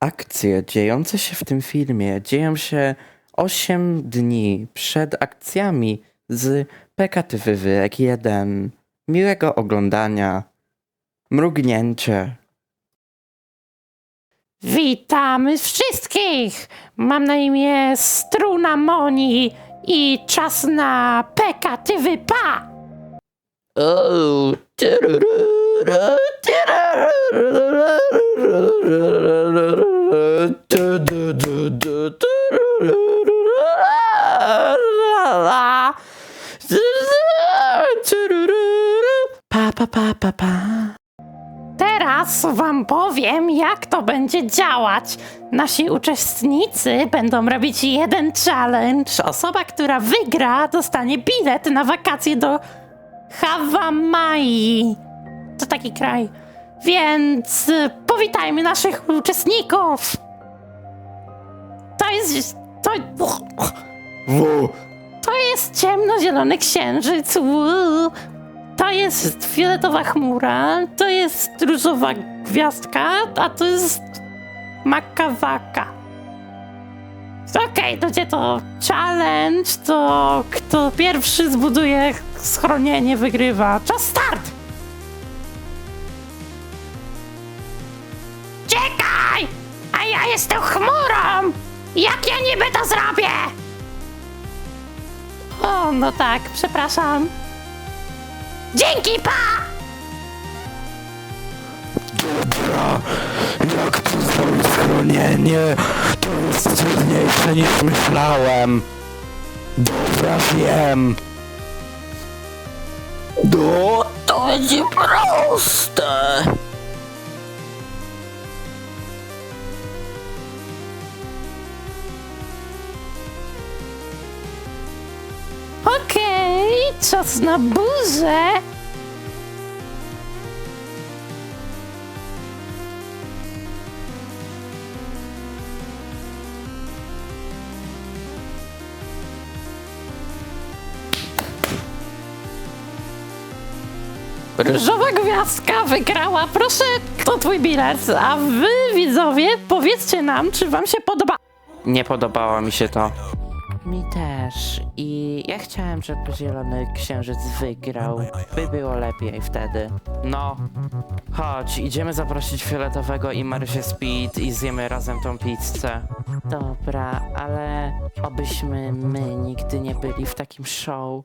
Akcje dziejące się w tym filmie dzieją się 8 dni przed akcjami z PKTWWek 1. Miłego oglądania. Mrugnięcie. Witamy wszystkich! Mam na imię Struna Moni i czas na PKTWP! O, tyrurura, Pa, pa, pa. Teraz wam powiem, jak to będzie działać. Nasi uczestnicy będą robić jeden challenge. Osoba, która wygra, dostanie bilet na wakacje do Hawamai. To taki kraj. Więc y, powitajmy naszych uczestników. To jest. To, W, to jest ciemnozielony księżyc. Uuu. To jest fioletowa chmura. To jest różowa gwiazdka, a to jest makawaka. Okej, to gdzie to challenge, to kto pierwszy zbuduje schronienie wygrywa. Czas start! Czekaj! A ja jestem chmurą! Jak ja niby to zrobię? O, no tak, przepraszam. Dzięki, pa! jak postawić schronienie, to jest trudniejsze niż myślałem. Dobra, wiem. No, to będzie proste. Czas na burzę. Różowa gwiazdka wygrała. Proszę, to twój bilet. A wy, widzowie, powiedzcie nam, czy wam się podoba. Nie podobało mi się to. Mi też. I ja chciałem, żeby Zielony Księżyc wygrał. By było lepiej wtedy. No, chodź, idziemy zaprosić Fioletowego i Marysię Speed i zjemy razem tą pizzę. Dobra, ale obyśmy my nigdy nie byli w takim show.